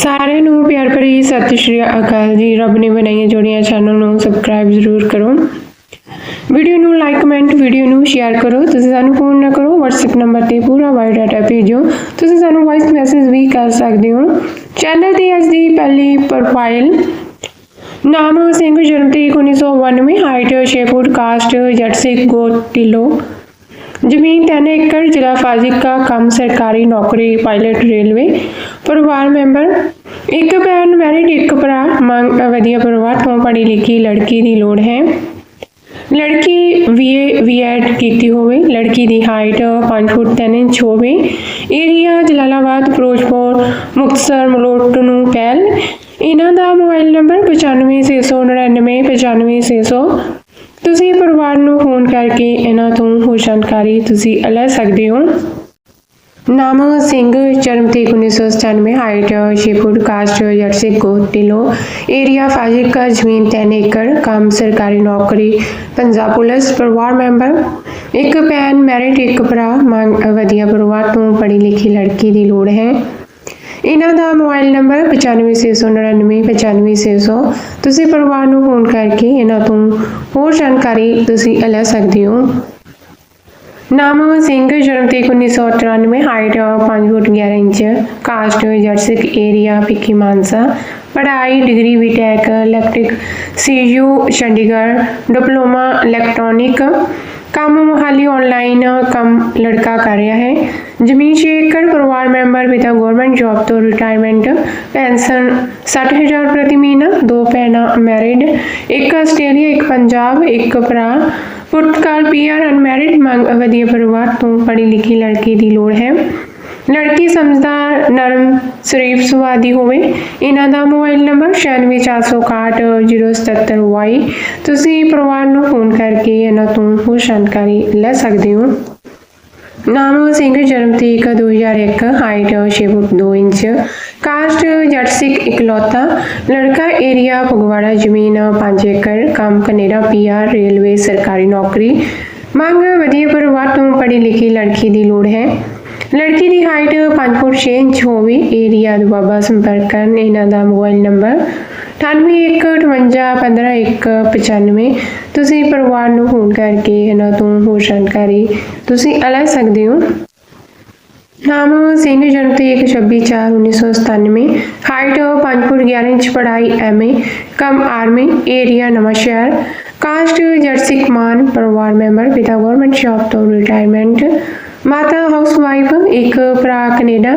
ਸਾਰਿਆਂ ਨੂੰ ਪਿਆਰ ਭਰੀ ਸਤਿ ਸ਼੍ਰੀ ਅਕਾਲ ਜੀ। ਰੱਬ ਨੇ ਬਣਾਈਆਂ ਜੋੜੀਆਂ ਚੈਨਲ ਨੂੰ ਸਬਸਕ੍ਰਾਈਬ ਜ਼ਰੂਰ ਕਰੋ। ਵੀਡੀਓ ਨੂੰ ਲਾਈਕ ਕਮੈਂਟ ਵੀਡੀਓ ਨੂੰ ਸ਼ੇਅਰ ਕਰੋ। ਤੁਸੀਂ ਸਾਨੂੰ ਫੋਨ ਨਾ ਕਰੋ, WhatsApp ਨੰਬਰ ਤੇ ਪੂਰਾ ਬਾਇਓਡਾਟਾ ਭੇਜੋ। ਤੁਸੀਂ ਸਾਨੂੰ ਵਾਇਸ ਮੈਸੇਜ ਵੀ ਕਰ ਸਕਦੇ ਹੋ। ਚੈਨਲ ਦੀ ਅੱਜ ਦੀ ਪਹਿਲੀ ਪ੍ਰੋਫਾਈਲ ਨਾਮ ਸਿੰਘ ਜਨਮ ਤਰੀਕ 1992 ਹਾਈਟ 6 ਕਾਸਟ ਜੱਟ ਸਿੱਖ ਗੋਤ, ਢਿੱਲੋਂ। ਜ਼ਮੀਨ 3 ਏਕੜ, ਜ਼ਿਲ੍ਹਾ ਫਾਜ਼ਿਲਕਾ, ਕੰਮ, ਸਰਕਾਰੀ ਨੌਕਰੀ ਪਾਇਲਟ ਰੇਲਵੇ ਪਰਿਵਾਰ ਮੈਂਬਰ, ਇੱਕ ਭੈਣ ਮੈਰਿਡ ਇੱਕ ਭਰਾ, ਮੰਗ, ਵਧੀਆ ਪਰਿਵਾਰ, ਤੋਂ ਪੜ੍ਹੀ ਲਿਖੀ ਲੜਕੀ ਦੀ ਲੋੜ ਹੈ। ਲੜਕੀ ਬੀਏ ਬੀਐਡ ਕੀਤੀ ਹੋਵੇ, ਲੜਕੀ ਦੀ ਹਾਈਟ 5 ਫੁੱਟ 3 ਇੰਚ ਹੋਵੇ। ਏਰੀਆ ਜਲਾਲਾਬਾਦ, ਫਿਰੋਜ਼ਪੁਰ, ਮੁਕਤਸਰ, ਮਲੋਟ ਨੂੰ ਪਹਿਲ। ਇਹਨਾਂ ਦਾ ਮੋਬਾਈਲ ਨੰਬਰ 956999 95600 ਤੁਸੀਂ ਪਰਿਵਾਰ ਨੂੰ ਫੋਨ ਕਰਕੇ ਇਹਨਾਂ ਤੋਂ ਹੋਰ ਜਾਣਕਾਰੀ ਤੁਸੀਂ ਲੈ ਸਕਦੇ ਹੋ। ਨਾਮ ਸਿੰਘ, ਜਨਮ ਤਰੀਕ 1997 ਹਾਈਟ 6 ਫੁੱਟ ਕਾਸਟ ਜਰਸੀ ਕੋਟਿਲੋ ਏਰੀਆ ਫਾਜ਼ਿਲਕਾ ਜ਼ਮੀਨ 3 ਏਕੜ, ਕੰਮ ਸਰਕਾਰੀ ਨੌਕਰੀ, ਪੰਜਾਬ ਪੁਲਿਸ, ਪਰਿਵਾਰ ਮੈਂਬਰ। ਇੱਕ ਭੈਣ ਮੈਰਿਟ ਇੱਕ ਭਰਾ, ਮੰਗ, ਵਧੀਆ ਪਰਿਵਾਰ ਤੋਂ ਪੜ੍ਹੀ ਲਿਖੀ ਲੜਕੀ ਦੀ ਲੋੜ ਹੈ। ਇਹਨਾਂ ਦਾ ਮੋਬਾਈਲ ਨੰਬਰ 956999 95600 ਤੁਸੀਂ ਪਰਿਵਾਰ ਨੂੰ ਫੋਨ ਕਰਕੇ ਇਹਨਾਂ ਤੋਂ ਹੋਰ ਜਾਣਕਾਰੀ ਤੁਸੀਂ ਲੈ ਸਕਦੇ ਹੋ। ਨਾਮ ਸਿੰਘ, ਜਨਮ ਤਰੀਕ 1994 ਹਾਈਟ 5 ਫੁੱਟ 11 ਇੰਚ ਕਾਸਟ ਜਰਸਿਕ ਏਰੀਆ ਪਿੱਕੀ ਮਾਨਸਾ। ਪੜ੍ਹਾਈ degree BTech electric CU Chandigarh diploma electronic ਕੰਮ ਮੁਹਾਲੀ ਆਨਲਾਈਨ ਕੰਮ ਲੜਕਾ ਕਰ ਰਿਹਾ ਹੈ। ਜ਼ਮੀਨ 6 ਪਰਿਵਾਰ ਮੈਂਬਰ ਪਿਤਾ ਗਵਰਨਮੈਂਟ ਜੌਬ ਤੋਂ ਰਿਟਾਇਰਮੈਂਟ ਪੈਨਸ਼ਨ 60000 ਪ੍ਰਤੀ ਮਹੀਨਾ, ਦੋ ਭੈਣਾਂ ਮੈਰਿਡ ਇੱਕ ਆਸਟ੍ਰੇਲੀਆ, ਇੱਕ ਪੰਜਾਬ, ਇੱਕ ਭਰਾ। ਪੁਰਤਗਾਲ ਪੀਆਰ ਅਨਮੈਰਿਡ ਮੰਗ ਵਧੀਆ ਪਰਿਵਾਰ ਤੋਂ ਪੜ੍ਹੀ ਲਿਖੀ ਲੜਕੀ ਦੀ ਲੋੜ ਹੈ। ਲੜਕੀ ਸਮਝਦਾਰ ਨਰਮ, ਸ਼ਰੀਫ ਸੁਆਦੀ ਹੋਵੇ। ਇਹਨਾਂ ਦਾ ਮੋਬਾਈਲ ਨੰਬਰ 96466077Y ਤੁਸੀਂ ਪਰਿਵਾਰ ਨੂੰ ਫੋਨ ਕਰਕੇ ਇਹਨਾਂ ਤੋਂ ਹੋਰ ਜਾਣਕਾਰੀ ਲੈ ਸਕਦੇ ਹੋ। ਨਾਮ ਸਿੰਘ, ਜਨਮ ਤਰੀਕ 2001 ਹਾਈਟ 6 ਫੁੱਟ 2 ਇੰਚ। ਕਾਸਟ ਜੱਟ ਸਿੱਖ ਇਕਲੌਤਾ। ਲੜਕਾ ਏਰੀਆ ਫਗਵਾੜਾ, ਜ਼ਮੀਨ 5 ਏਕੜ। ਕੰਮ ਕੈਨੇਡਾ ਪੀਆਰ ਰੇਲਵੇ, ਸਰਕਾਰੀ ਨੌਕਰੀ। ਮੰਗ ਵਧੀਆ ਪਰਿਵਾਰ ਤੋਂ ਪੜ੍ਹੀ ਲਿਖੀ ਲੜਕੀ ਦੀ ਲੋੜ ਹੈ। ਲੜਕੀ ਦੀ ਹਾਈਟ 5 ਫੁੱਟ 6 ਇੰਚ ਹੋਵੇ ਏਰੀਆ ਦੁਆਬਾ ਸੰਪਰਕ ਕਰਨ, ਇਹਨਾਂ ਦਾ ਮੋਬਾਈਲ ਨੰਬਰ 9815515195 ਤੁਸੀਂ ਪਰਿਵਾਰ ਨੂੰ ਫੋਨ ਕਰਕੇ ਇਹਨਾਂ ਤੋਂ ਹੋਰ ਜਾਣਕਾਰੀ ਤੁਸੀਂ ਲੈ ਸਕਦੇ ਹੋ। ਨਾਮ ਸਿੰਘ, ਜਨਮ ਤਰੀਕ 26/4/1997 ਹਾਈਟ 5 ਫੁੱਟ 11 ਇੰਚ, ਪੜ੍ਹਾਈ ਐਮਏ ਕਮ ਆਰਮੀ ਏਰੀਆ ਨਵਾਂ ਸ਼ਹਿਰ। ਕਾਸਟ ਜਰਸੀ ਕਮਾਨ ਪਰਿਵਾਰ ਮੈਂਬਰ, ਪਿਤਾ ਗਵਰਨਮੈਂਟ ਜੌਬ ਤੋਂ ਰਿਟਾਇਰਮੈਂਟ ਮਾਤਾ ਹਾਊਸਵਾਈਫ, ਇੱਕ ਭਰਾ ਕੈਨੇਡਾ।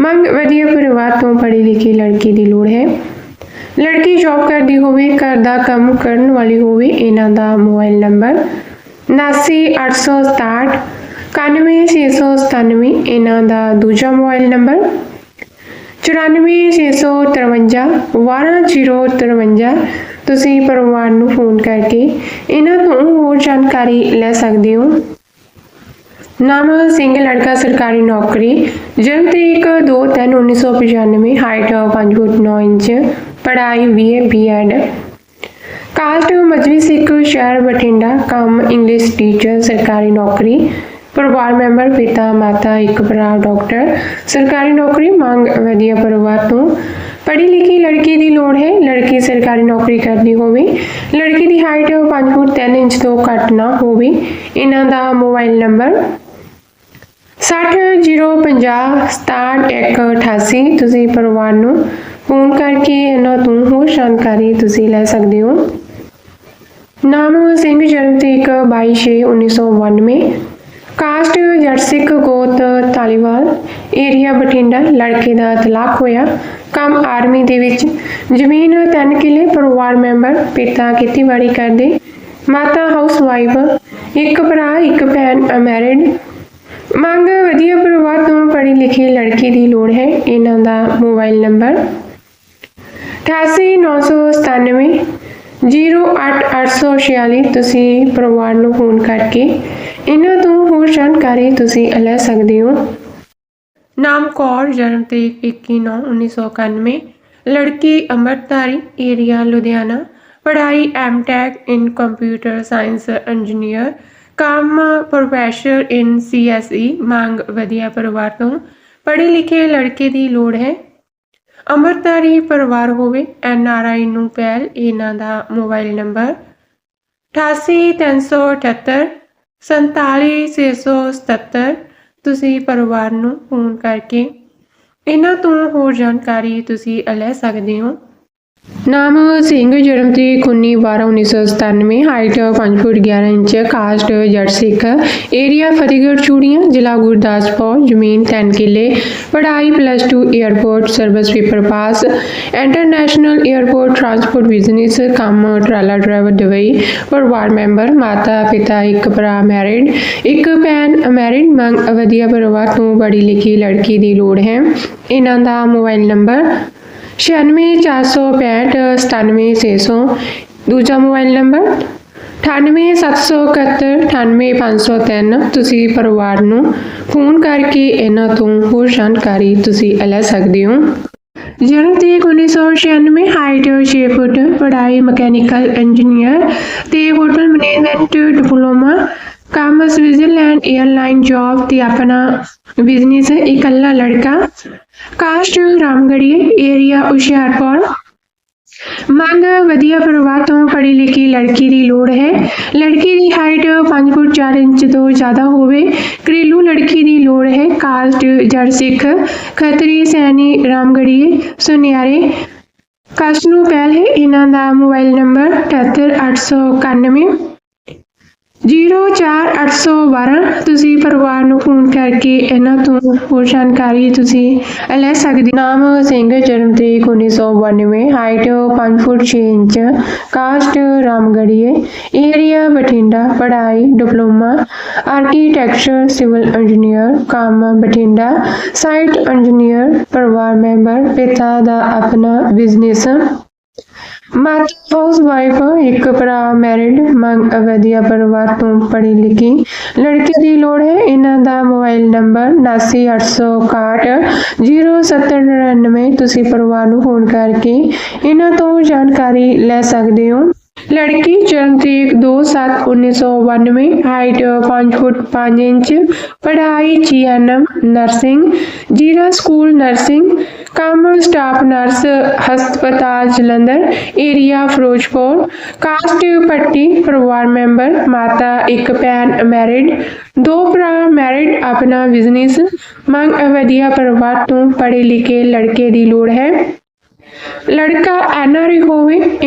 ਮੰਗ ਵਧੀਆ ਪਰਿਵਾਰ ਤੋਂ ਪੜ੍ਹੀ ਲਿਖੀ ਲੜਕੀ ਦੀ ਲੋੜ ਹੈ। ਲੜਕੀ ਜੌਬ ਕਰਦੀ ਹੋਵੇ, ਘਰ ਦਾ ਕੰਮ ਕਰਨ ਵਾਲੀ ਹੋਵੇ, ਇਹਨਾਂ ਦਾ ਮੋਬਾਈਲ ਨੰਬਰ 798667 91697 ਇਹਨਾਂ ਦਾ ਦੂਜਾ ਮੋਬਾਈਲ ਨੰਬਰ 9465 12053 ਤੁਸੀਂ ਪਰਿਵਾਰ ਨੂੰ ਫੋਨ ਕਰਕੇ ਇਹਨਾਂ ਤੋਂ ਹੋਰ ਜਾਣਕਾਰੀ ਲੈ ਸਕਦੇ ਹੋ। ਨਾਮ ਸਿੰਘ ਲੜਕਾ ਸਰਕਾਰੀ ਨੌਕਰੀ, ਜਨਮ ਤਰੀਕ 2/3/1995 ਹਾਈਟ 5 ਫੁੱਟ 9 ਇੰਚ, ਪੜ੍ਹਾਈ BA BEd caste Mazhabi Sikh ਸ਼ਹਿਰ ਬਠਿੰਡਾ, ਕੰਮ ਇੰਗਲਿਸ਼ ਟੀਚਰ ਸਰਕਾਰੀ ਨੌਕਰੀ, ਪਰਿਵਾਰ ਮੈਂਬਰ, ਪਿਤਾ, ਮਾਤਾ, ਇੱਕ ਭਰਾ ਡਾਕਟਰ ਸਰਕਾਰੀ ਨੌਕਰੀ ਮੰਗ ਵਧੀਆ ਪਰਿਵਾਰ ਤੋਂ। ਪੜ੍ਹੀ ਲਿਖੀ ਲੜਕੀ ਦੀ ਲੋੜ ਹੈ, ਲੜਕੀ ਸਰਕਾਰੀ ਨੌਕਰੀ ਕਰਦੀ ਹੋਵੇ, ਲੜਕੀ ਦੀ ਹਾਈਟ 5 ਫੁੱਟ 3 ਇੰਚ ਤੋਂ ਘੱਟ ਨਾ ਹੋਵੇ। ਇਹਨਾਂ ਦਾ ਮੋਬਾਈਲ ਨੰਬਰ 6050671188 ਤੁਸੀਂ ਪਰਿਵਾਰ ਨੂੰ ਫੋਨ ਕਰਕੇ ਇਹਨਾਂ ਤੋਂ ਹੋਰ ਜਾਣਕਾਰੀ ਤੁਸੀਂ ਲੈ ਸਕਦੇ ਹੋ। ਨਾਮ ਸਿੰਘ ਜਨਮ ਤਰੀਕ 22/6/1992 ਕਾਸਟ ਜੱਟ ਸਿੱਖ ਗੋਤ ਤਾਲੀਵਾਲ ਏਰੀਆ, ਬਠਿੰਡਾ। ਲੜਕੇ ਦਾ ਤਲਾਕ ਹੋਇਆ। ਕੰਮ ਆਰਮੀ ਦੇ ਵਿੱਚ। ਜ਼ਮੀਨ 3 ਕਿੱਲੇ, ਪਰਿਵਾਰ ਮੈਂਬਰ, ਪਿਤਾ ਖੇਤੀਬਾੜੀ ਕਰਦੇ। ਮਾਤਾ ਹਾਊਸਵਾਈਫ, ਇੱਕ ਭਰਾ, ਇੱਕ ਭੈਣ, ਅਮੈਰਿਡ। ਮੰਗ ਵਧੀਆ ਪਰਿਵਾਰ ਤੋਂ ਪੜ੍ਹੀ ਲਿਖੀ ਲੜਕੀ ਦੀ ਲੋੜ ਹੈ। ਇਹਨਾਂ ਦਾ ਮੋਬਾਈਲ ਨੰਬਰ 889997 08846 ਤੁਸੀਂ ਪਰਿਵਾਰ ਨੂੰ ਫੋਨ ਕਰਕੇ ਇਹਨਾਂ ਤੋਂ ਹੋਰ ਜਾਣਕਾਰੀ ਤੁਸੀਂ ਲੈ ਸਕਦੇ ਹੋ। ਨਾਮ ਕੌਰ, ਜਨਮ ਤਰੀਕ 21/9/1991 ਲੜਕੀ ਅੰਮ੍ਰਿਤਧਾਰੀ, ਏਰੀਆ ਲੁਧਿਆਣਾ। ਪੜ੍ਹਾਈ MTech in computer science engineer ਕੰਮ ਪ੍ਰੋਫੈਸਰ ਇਨ ਸੀਐਸਈ ਮੰਗ ਵਧੀਆ ਪਰਿਵਾਰ ਤੋਂ। ਪੜ੍ਹੇ ਲਿਖੇ ਲੜਕੇ ਦੀ ਲੋੜ ਹੈ। ਅੰਮ੍ਰਿਤਧਾਰੀ ਪਰਿਵਾਰ ਹੋਵੇ, ਐਨ ਆਰ ਆਈ ਨੂੰ ਪਹਿਲ ਇਹਨਾਂ ਦਾ ਮੋਬਾਈਲ ਨੰਬਰ। 88378 47677 ਤੁਸੀਂ ਪਰਿਵਾਰ ਨੂੰ ਫੋਨ ਕਰਕੇ ਇਹਨਾਂ ਤੋਂ ਹੋਰ ਜਾਣਕਾਰੀ ਤੁਸੀਂ ਲੈ ਸਕਦੇ ਹੋ। ਨਾਮ ਸਿੰਘ ਜਨਮ ਤੇ 19 12 1997 ਹਾਈਟ 5 ਫੁੱਟ 11 ਇੰਚ, ਕਾਸਟ ਜੱਟ ਸਿੱਖ ਏਰੀਆ ਫਤਿਹਗੜ੍ਹ ਚੂੜੀਆਂ, ਜ਼ਿਲ੍ਹਾ ਗੁਰਦਾਸਪੁਰ, ਜ਼ਮੀਨ 3 ਕਿੱਲੇ, ਪੜ੍ਹਾਈ plus 2 airport service paper pass international airport transport business ਕੰਮ ਟਰਾਲਾ ਡਰਾਈਵਰ ਦੁਬਈ, ਪਰਿਵਾਰ ਮੈਂਬਰ ਮਾਤਾ ਪਿਤਾ ਇੱਕ ਭਰਾ ਮੈਰਿਡ ਇੱਕ ਭੈਣ ਅਮੈਰਿਡ ਮੰਗ ਵਧੀਆ ਪਰਿਵਾਰ ਤੋਂ ਪੜ੍ਹੀ ਲਿਖੀ ਲੜਕੀ ਦੀ ਲੋੜ ਹੈ। ਇਹਨਾਂ ਦਾ ਮੋਬਾਈਲ ਨੰਬਰ 9646597600 ਦੂਜਾ ਮੋਬਾਈਲ ਨੰਬਰ 9877198503 ਤੁਸੀਂ ਪਰਿਵਾਰ ਨੂੰ ਫੋਨ ਕਰਕੇ ਇਹਨਾਂ ਤੋਂ ਹੋਰ ਜਾਣਕਾਰੀ ਤੁਸੀਂ ਲੈ ਸਕਦੇ ਹੋ। ਜਨਮ ਤੇ 1996 ਹਾਈਟ 6 ਫੁੱਟ, ਪੜ੍ਹਾਈ ਮਕੈਨੀਕਲ ਇੰਜੀਨੀਅਰ ਤੇ ਹੋਟਲ ਮੈਨੇਜਮੈਂਟ ਡਿਪਲੋਮਾ ਕੰਮ ਸਵਿਟਜ਼ਰਲੈਂਡ 에ਅਰਲਾਈਨ ਜੌਬ ਤੇ ਆਪਣਾ ਬਿਜ਼ਨਸ ਇਕੱਲਾ ਲੜਕਾ। Caste Ramgarhi area, Hoshiarpur. ਮੰਗ ਵਧੀਆ ਪਰਿਵਾਰ ਤੋਂ ਪੜ੍ਹੀ ਲਿਖੀ ਲੜਕੀ ਦੀ ਲੋੜ ਹੈ। ਲੜਕੀ ਦੀ ਹਾਈਟ 5 ਫੁੱਟ 4 ਇੰਚ ਤੋਂ ਜ਼ਿਆਦਾ ਹੋਵੇ। ਘਰੇਲੂ ਲੜਕੀ ਦੀ ਲੋੜ ਹੈ, ਕਾਸਟ ਜੜ ਸਿੱਖ। ਖੱਤਰੀ ਸੈਣੀ ਰਾਮਗੜੀਏ, ਸੁਨਿਆਰੇ। ਕਾਸਟ ਨੂੰ ਪਹਿਲ ਹੈ, ਇਹਨਾਂ ਦਾ ਮੋਬਾਈਲ ਨੰਬਰ 78891 04812 ਤੁਸੀਂ ਪਰਿਵਾਰ ਨੂੰ ਫੋਨ ਕਰਕੇ ਇਹਨਾਂ ਤੋਂ ਹੋਰ ਜਾਣਕਾਰੀ ਤੁਸੀਂ ਲੈ ਸਕਦੇ ਨਾਮ ਸਿੰਘ, ਜਨਮ ਤਰੀਕ 1992 height 5 foot 6 inch caste ਰਾਮਗੜੀਏ area Bathinda, ਪੜ੍ਹਾਈ, ਡਿਪਲੋਮਾ ਆਰਕੀਟੈਕਚਰ ਸਿਵਲ ਇੰਜੀਨੀਅਰ ਕੰਮ ਬਠਿੰਡਾ ਸਾਈਟ ਇੰਜੀਨੀਅਰ ਪਰਿਵਾਰ ਮੈਂਬਰ, ਪਿਤਾ ਦਾ ਆਪਣਾ ਬਿਜ਼ਨਸ ਮਾਤਾ ਹਾਊਸ ਵਾਈਫ ਇੱਕ ਭਰਾ ਮੈਰਿਡ ਮੰਗ, ਵਧੀਆ ਪਰਿਵਾਰ ਤੋਂ ਪੜ੍ਹੀ ਲਿਖੀ। ਲੜਕੀ ਦੀ ਲੋੜ ਹੈ, ਇਹਨਾਂ ਦਾ ਮੋਬਾਈਲ ਨੰਬਰ 798161 0799 ਤੁਸੀਂ ਪਰਿਵਾਰ ਨੂੰ ਫੋਨ ਕਰਕੇ ਇਹਨਾਂ ਤੋਂ ਜਾਣਕਾਰੀ ਲੈ ਸਕਦੇ ਹੋ। ਲੜਕੀ ਜਨਮ ਤਰੀਕ 2/7/1992 ਹਾਈਟ 5 ਫੁੱਟ 5 ਇੰਚ ਪੜ੍ਹਾਈ GNM nursing Zira school nursing ਕੰਮ ਸਟਾਫ ਨਰਸ ਹਸਪਤਾਲ ਜਲੰਧਰ ਏਰੀਆ ਫਿਰੋਜ਼ਪੁਰ ਕਾਸਟ ਪੱਟੀ ਪਰਿਵਾਰ ਮੈਂਬਰ ਮਾਤਾ ਇੱਕ ਭੈਣ ਮੈਰਿਡ ਦੋ ਭਰਾ ਮੈਰਿਡ ਆਪਣਾ ਬਿਜ਼ਨਸ ਮੰਗ ਵਧੀਆ ਪਰਿਵਾਰ ਤੋਂ ਪੜ੍ਹੇ ਲਿਖੇ ਲੜਕੇ ਦੀ ਲੋੜ ਹੈ ਲੜਕਾ ਐਨਆਰਆਈ ਹੋਵੇ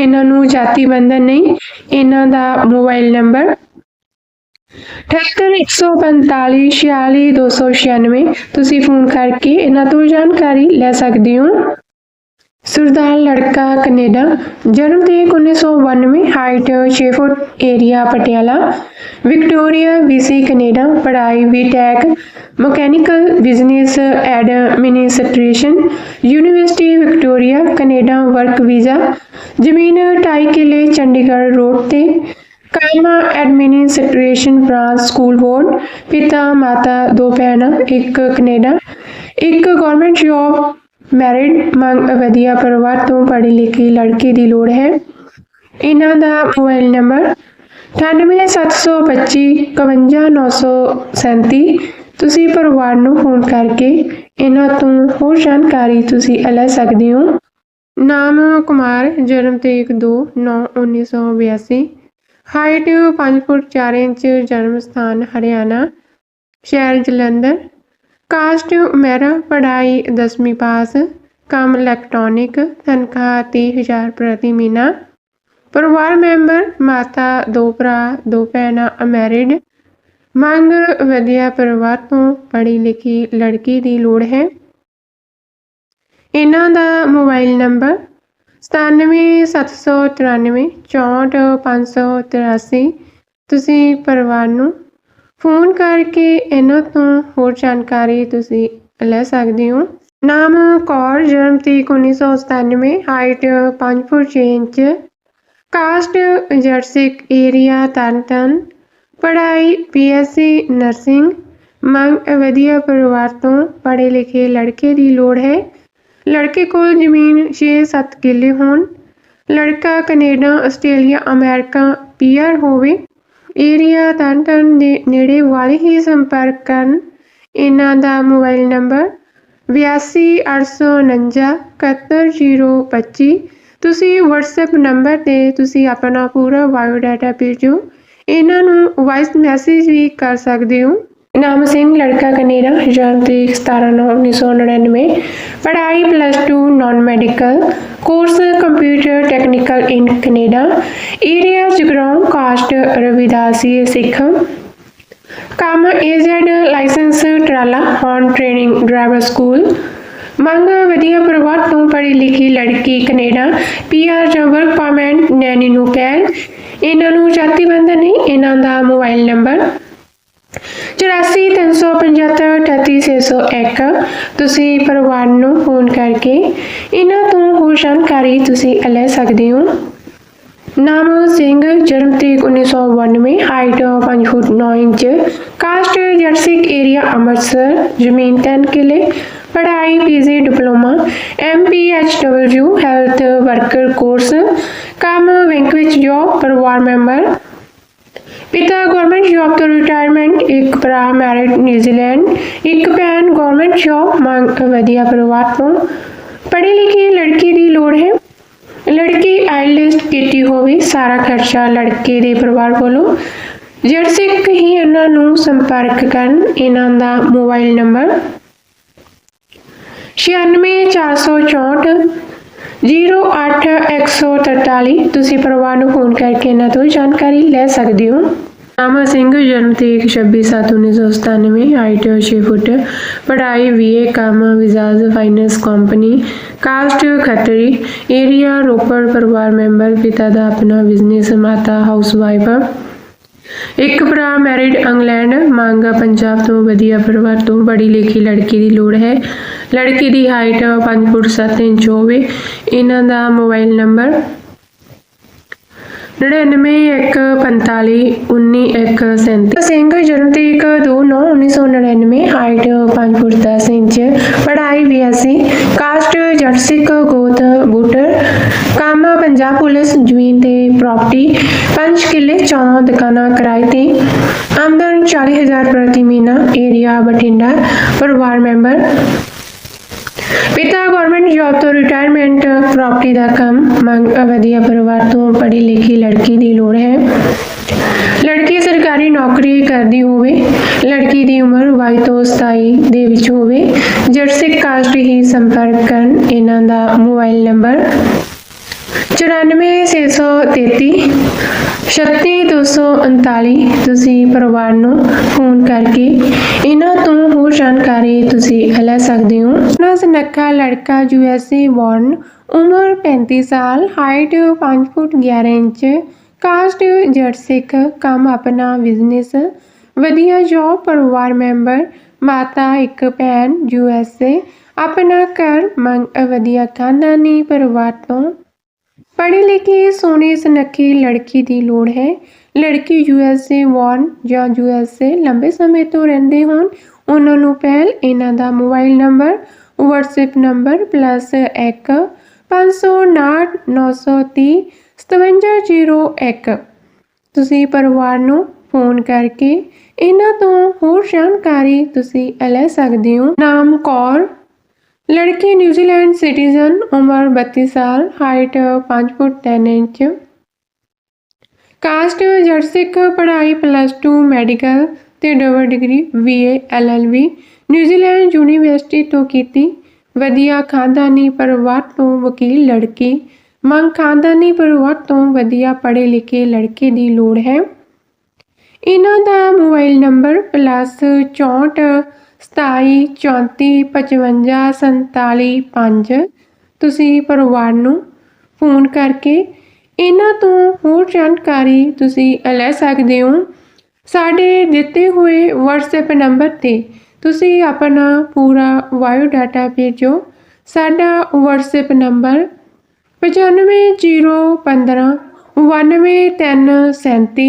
ਇਹਨਾਂ ਨੂੰ ਜਾਤੀ ਬੰਧਨ ਨਹੀਂ, ਇਹਨਾਂ ਦਾ ਮੋਬਾਈਲ ਨੰਬਰ 7815464296 ਤੁਸੀਂ ਫੋਨ ਕਰਕੇ ਇਹਨਾਂ ਤੋਂ ਜਾਣਕਾਰੀ ਲੈ ਸਕਦੇ ਹੋ। ਸਰਦਾਰ ਲੜਕਾ ਕੈਨੇਡਾ, ਜਨਮ ਤਰੀਕ 1992 height 6 foot area Patiala, Victoria BC Canada, ਪੜ੍ਹਾਈ BTech mechanical business administration, university, Victoria, Canada, work visa ਜ਼ਮੀਨ 2.5 ਕਿੱਲੇ ਚੰਡੀਗੜ੍ਹ ਰੋਡ ਤੇ। ਕਾਇਮਾ ਐਡਮਿਨਿਸਟ੍ਰੇਸ਼ਨ ਬ੍ਰਾਂਚ ਸਕੂਲ ਬੋਰਡ। ਪਿਤਾ, ਮਾਤਾ, ਦੋ ਭੈਣਾਂ, ਇੱਕ ਕੈਨੇਡਾ। ਇੱਕ ਗਵਰਨਮੈਂਟ ਜੌਬ, ਮੈਰਿਡ, ਮੰਗ ਵਧੀਆ ਪਰਿਵਾਰ ਤੋਂ ਪੜ੍ਹੀ ਲਿਖੀ ਲੜਕੀ ਦੀ ਲੋੜ ਹੈ। ਇਹਨਾਂ ਦਾ ਮੋਬਾਈਲ ਨੰਬਰ 9872 51937 ਤੁਸੀਂ ਪਰਿਵਾਰ ਨੂੰ ਫੋਨ ਕਰਕੇ ਇਹਨਾਂ ਤੋਂ ਹੋਰ ਜਾਣਕਾਰੀ ਤੁਸੀਂ ਲੈ ਸਕਦੇ ਹੋ। ਨਾਮ ਕੁਮਾਰ, ਜਨਮ ਤਰੀਕ 2 9 1982 ਹਾਈਟ 5 ਫੁੱਟ 4 ਇੰਚ, ਜਨਮ ਸਥਾਨ ਹਰਿਆਣਾ, ਸ਼ਹਿਰ ਜਲੰਧਰ। ਕਾਸਟ ਮੇਰਾ ਪੜ੍ਹਾਈ 10ਵੀਂ ਪਾਸ, ਕੰਮ ਇਲੈਕਟ੍ਰੋਨਿਕ ਤਨਖਾਹ 30000 ਪ੍ਰਤੀ ਮਹੀਨਾ। ਪਰਿਵਾਰ ਮੈਂਬਰ, ਮਾਤਾ, ਦੋ ਭਰਾ, ਦੋ ਭੈਣਾਂ, ਅਮੈਰਿਡ। ਮੰਗ, ਵਧੀਆ ਪਰਿਵਾਰ ਤੋਂ ਪੜ੍ਹੀ ਲਿਖੀ ਲੜਕੀ ਦੀ ਲੋੜ ਹੈ। ਇਹਨਾਂ ਦਾ ਮੋਬਾਈਲ ਨੰਬਰ 9779 64583 ਤੁਸੀਂ ਪਰਿਵਾਰ ਨੂੰ ਫੋਨ ਕਰਕੇ ਇਹਨਾਂ ਤੋਂ ਹੋਰ ਜਾਣਕਾਰੀ ਤੁਸੀਂ ਲੈ ਸਕਦੇ ਹੋ। ਨਾਮ ਕੌਰ, ਜਨਮ ਤਰੀਕ 1997 ਹਾਈਟ 5 ਫੁੱਟ 6 ਇੰਚ, ਕਾਸਟ ਜਰਸਿਕ ਏਰੀਆ ਤਰਨਤਨ ਪੜ੍ਹਾਈ ਬੀਐਸਸੀ ਨਰਸਿੰਗ, ਮੰਗ ਵਧੀਆ ਪਰਿਵਾਰ ਤੋਂ ਪੜ੍ਹੇ ਲਿਖੇ ਲੜਕੇ ਦੀ ਲੋੜ ਹੈ। ਲੜਕੇ ਕੋਲ ਜ਼ਮੀਨ 6-7 ਕਿੱਲੇ ਹੋਣ। ਲੜਕਾ ਕੈਨੇਡਾ, ਆਸਟ੍ਰੇਲੀਆ, ਅਮਰੀਕਾ ਪੀਆਰ ਹੋਵੇ। ਏਰੀਆ ਤਰਨਤਾਰਨ ਦੇ ਨੇੜੇ ਵਾਲੇ ਹੀ ਸੰਪਰਕ ਕਰਨ। ਇਹਨਾਂ ਦਾ ਮੋਬਾਈਲ ਨੰਬਰ 8249 71025 ਤੁਸੀਂ WhatsApp ਨੰਬਰ ਤੇ ਤੁਸੀਂ ਆਪਣਾ ਪੂਰਾ ਬਾਇਓ ਡਾਟਾ ਭੇਜੋ। ਇਹਨਾਂ ਨੂੰ ਵਾਇਸ ਮੈਸੇਜ ਵੀ ਕਰ ਸਕਦੇ ਹੋ। ਨਾਮ ਸਿੰਘ, ਲੜਕਾ ਕਨੇਡਾ, ਜਨਮ ਤਰੀਕ 17/9/1999 ਪੜ੍ਹਾਈ plus 2 non medical course computer technical in Canada area Jagraon caste Ravidasi Sikh. ਕੰਮ ਏਜ਼ਡ ਲਾਇਸੈਂਸ ਟਰਾਲਾ ਔਨ ਟ੍ਰੇਨਿੰਗ ਡਰਾਈਵਰ ਸਕੂਲ ਮੰਗ ਵਧੀਆ ਪਰਿਵਾਰ ਤੋਂ ਪੜ੍ਹੀ ਲਿਖੀ ਲੜਕੀ ਕੈਨੇਡਾ। ਪੀਆਰ ਜਾਂ ਵਰਕ ਪਰਮਿਟ ਨੈਣੀ ਨੂੰ ਪਹਿਲ ਇਹਨਾਂ ਨੂੰ ਜਾਤੀ ਬੰਧਨ ਨਹੀਂ, ਇਹਨਾਂ ਦਾ ਮੋਬਾਈਲ ਨੰਬਰ 8435538601 ਤੁਸੀਂ ਪਰਿਵਾਰ ਨੂੰ ਫੋਨ ਕਰਕੇ ਇਹਨਾਂ ਤੋਂ ਹੋਰ ਜਾਣਕਾਰੀ ਤੁਸੀਂ ਲੈ ਸਕਦੇ ਹੋ। ਨਾਮ ਸਿੰਘ, ਜਨਮ ਤਰੀਕ 1992 ਹਾਈਟ 5 ਫੁੱਟ 9 ਇੰਚ ਕਾਸਟ ਜਰਸਿਕ ਏਰੀਆ ਅੰਮ੍ਰਿਤਸਰ, ਜ਼ਮੀਨ 10 ਕਿਲੇ, ਪੜ੍ਹਾਈ PG diploma ਐਮਪੀਐਚਡਬਲਯੂ health worker course ਕੰਮ ਬੈਂਕ ਵਿੱਚ ਜੋਬ ਪਰਿਵਾਰ ਮੈਂਬਰ ਪਿਤਾ ਗਵਰਨਮੈਂਟ ਜੌਬ ਤੋਂ ਰਿਟਾਇਰਮੈਂਟ ਇੱਕ ਭਰਾ ਮੈਰਿਡ ਨਿਊਜ਼ੀਲੈਂਡ ਇੱਕ ਭੈਣ ਗਵਰਨਮੈਂਟ ਜੌਬ ਮੰਗ ਵਧੀਆ ਪਰਿਵਾਰ ਤੋਂ। ਪੜ੍ਹੀ ਲਿਖੀ ਲੜਕੀ ਦੀ ਲੋੜ ਹੈ। ਲੜਕੀ ਆਈਲੈਂਡ ਕੀਤੀ ਹੋਵੇ, ਸਾਰਾ ਖਰਚਾ ਲੜਕੇ ਦੇ ਪਰਿਵਾਰ ਵੱਲੋਂ ਜਰਸਿਕ ਹੀ ਇਹਨਾਂ ਨੂੰ ਸੰਪਰਕ ਕਰਨ, ਇਹਨਾਂ ਦਾ ਮੋਬਾਈਲ ਨੰਬਰ 96464 08143 ਤੁਸੀਂ ਪਰਿਵਾਰ ਨੂੰ ਫੋਨ ਕਰਕੇ ਇਹਨਾਂ ਤੋਂ ਜਾਣਕਾਰੀ ਲੈ ਸਕਦੇ ਹੋ। ਨਾਮਾ ਸਿੰਘ ਜਨਮ ਤਰੀਕ 26/7/1997 ਹਾਈਟ 6 ਫੁੱਟ ਪੜ੍ਹਾਈ ਬੀਏ ਕੰਮ ਵਿਜ਼ਾਜ finance company, caste Khatri, area Ropar ਪਰਿਵਾਰ ਮੈਂਬਰ, ਪਿਤਾ ਦਾ ਆਪਣਾ ਬਿਜ਼ਨਸ, ਮਾਤਾ ਹਾਊਸਵਾਈਫ। ਇੱਕ ਭਰਾ ਮੈਰਿਡ ਇੰਗਲੈਂਡ, ਮੰਗ ਪੰਜਾਬ ਤੋਂ ਵਧੀਆ ਪਰਿਵਾਰ ਤੋਂ ਬੜੀ ਲਿਖੀ ਲੜਕੀ ਦੀ ਲੋੜ ਹੈ। ਲੜਕੀ ਦੀ ਹਾਈਟ 5 ਫੁੱਟ 7 ਇੰਚ ਹੋਵੇ। ਇਹਨਾਂ ਦਾ ਮੋਬਾਈਲ ਨੰਬਰ 9915519137 ਸਿੰਘ ਜਨਮ ਤਰੀਕ 2/9/1999 ਹਾਈਟ 5 ਫੁੱਟ 10 ਇੰਚ, ਪੜ੍ਹਾਈ ਬੀਐਸਸੀ ਕਾਸਟ ਜਰਸਿਕ ਗੋਤ ਬੂਟਰ ਕੰਮ ਪੰਜਾਬ ਪੁਲਿਸ ਜ਼ਮੀਨ ਤੇ ਪ੍ਰਾਪਰਟੀ 5 ਕਿੱਲੇ 14 ਦੁਕਾਨਾਂ ਕਿਰਾਏ ਤੇ, ਆਮਦਨ 40000 ਪ੍ਰਤੀ ਮਹੀਨਾ ਏਰੀਆ ਬਠਿੰਡਾ, ਪਰਿਵਾਰ ਮੈਂਬਰ। ਪਿਤਾ ਗਵਰਨਮੈਂਟ ਜੌਬ ਤੋਂ ਰਿਟਾਇਰਮੈਂਟ ਪ੍ਰਾਪਰਟੀ ਦਾ ਕੰਮ ਮੰਗ ਵਧੀਆ ਪਰਿਵਾਰ ਤੋਂ ਪੜ੍ਹੀ ਲਿਖੀ ਲੜਕੀ ਦੀ ਲੋੜ ਹੈ। ਲੜਕੀ ਸਰਕਾਰੀ ਨੌਕਰੀ ਕਰਦੀ ਹੋਵੇ, ਲੜਕੀ ਦੀ ਉਮਰ 22 ਤੋਂ 27 ਦੇ ਵਿੱਚ ਹੋਵੇ ਜਰਸਿਕ ਕਾਸਟ ਹੀ ਸੰਪਰਕ ਕਰਨ, ਇਹਨਾਂ ਦਾ ਮੋਬਾਈਲ ਨੰਬਰ 94633 36239 ਤੁਸੀਂ ਪਰਿਵਾਰ ਨੂੰ ਫੋਨ ਕਰਕੇ ਇਹਨਾਂ ਤੋਂ ਹੋਰ ਜਾਣਕਾਰੀ ਤੁਸੀਂ ਲੈ ਸਕਦੇ ਹੋ। ਨਾ ਸੁਨੱਖਾ, ਲੜਕਾ ਯੂਐਸਏ ਬੌਰਨ ਉਮਰ 35 ਸਾਲ ਹਾਈਟ 5 ਫੁੱਟ 11 ਇੰਚ ਕਾਸਟ ਜੱਟ ਸਿੱਖ, ਕੰਮ ਆਪਣਾ ਬਿਜ਼ਨਸ ਵਧੀਆ ਜੌਬ ਪਰਿਵਾਰ ਮੈਂਬਰ ਮਾਤਾ, ਇੱਕ ਭੈਣ ਯੂਐਸਏ ਆਪਣਾ ਘਰ, ਮੰਗ, ਵਧੀਆ ਖਾਨਦਾਨੀ ਪਰਿਵਾਰ ਤੋਂ। ਪੜ੍ਹੇ ਲਿਖੇ ਸੋਹਣੇ ਸੁਨੱਖੀ ਲੜਕੀ ਦੀ ਲੋੜ ਹੈ। ਲੜਕੀ ਯੂਐਸਏ ਵਾਰਨ ਜਾਂ ਯੂਐਸਏ ਲੰਬੇ ਸਮੇਂ ਤੋਂ ਰਹਿੰਦੇ ਹੋਣ, ਉਹਨਾਂ ਨੂੰ ਪਹਿਲ ਇਹਨਾਂ ਦਾ ਮੋਬਾਈਲ ਨੰਬਰ ਵਟਸਐਪ ਨੰਬਰ +1 559 930 5701 ਤੁਸੀਂ ਪਰਿਵਾਰ ਨੂੰ ਫੋਨ ਕਰਕੇ ਇਹਨਾਂ ਤੋਂ ਹੋਰ ਜਾਣਕਾਰੀ ਤੁਸੀਂ ਲੈ ਸਕਦੇ ਹੋ। ਨਾਮ ਕੌਰ, ਲੜਕੀ ਨਿਊਜ਼ੀਲੈਂਡ ਸਿਟੀਜ਼ਨ ਉਮਰ 32 ਸਾਲ ਹਾਈਟ 5 ਫੁੱਟ 10 ਇੰਚ। ਕਾਸਟ ਜਰਸਿਕ ਪੜ੍ਹਾਈ ਪਲੱਸ 2 ਮੈਡੀਕਲ ਤੇ double degree BA LLB New Zealand university ਤੋਂ ਕੀਤੀ ਵਧੀਆ ਖਾਨਦਾਨੀ ਪਰਿਵਾਰ ਤੋਂ ਵਕੀਲ ਲੜਕੀ। ਮੰਗ ਖਾਨਦਾਨੀ ਪਰਿਵਾਰ ਤੋਂ ਵਧੀਆ ਪੜ੍ਹੇ ਲਿਖੇ ਲੜਕੇ ਦੀ ਲੋੜ ਹੈ। ਇਹਨਾਂ ਦਾ ਮੋਬਾਈਲ ਨੰਬਰ +64 ਸਤਾਈ 34 55 47 5 ਤੁਸੀਂ ਪਰਿਵਾਰ ਨੂੰ ਫੋਨ ਕਰਕੇ ਇਹਨਾਂ ਤੋਂ ਹੋਰ ਜਾਣਕਾਰੀ ਤੁਸੀਂ ਲੈ ਸਕਦੇ ਹੋ। ਸਾਡੇ ਦਿੱਤੇ ਹੋਏ WhatsApp ਨੰਬਰ ਤੇ ਤੁਸੀਂ ਆਪਣਾ ਪੂਰਾ ਬਾਇਓ ਡਾਟਾ ਭੇਜੋ। ਸਾਡਾ WhatsApp ਨੰਬਰ 95015 91337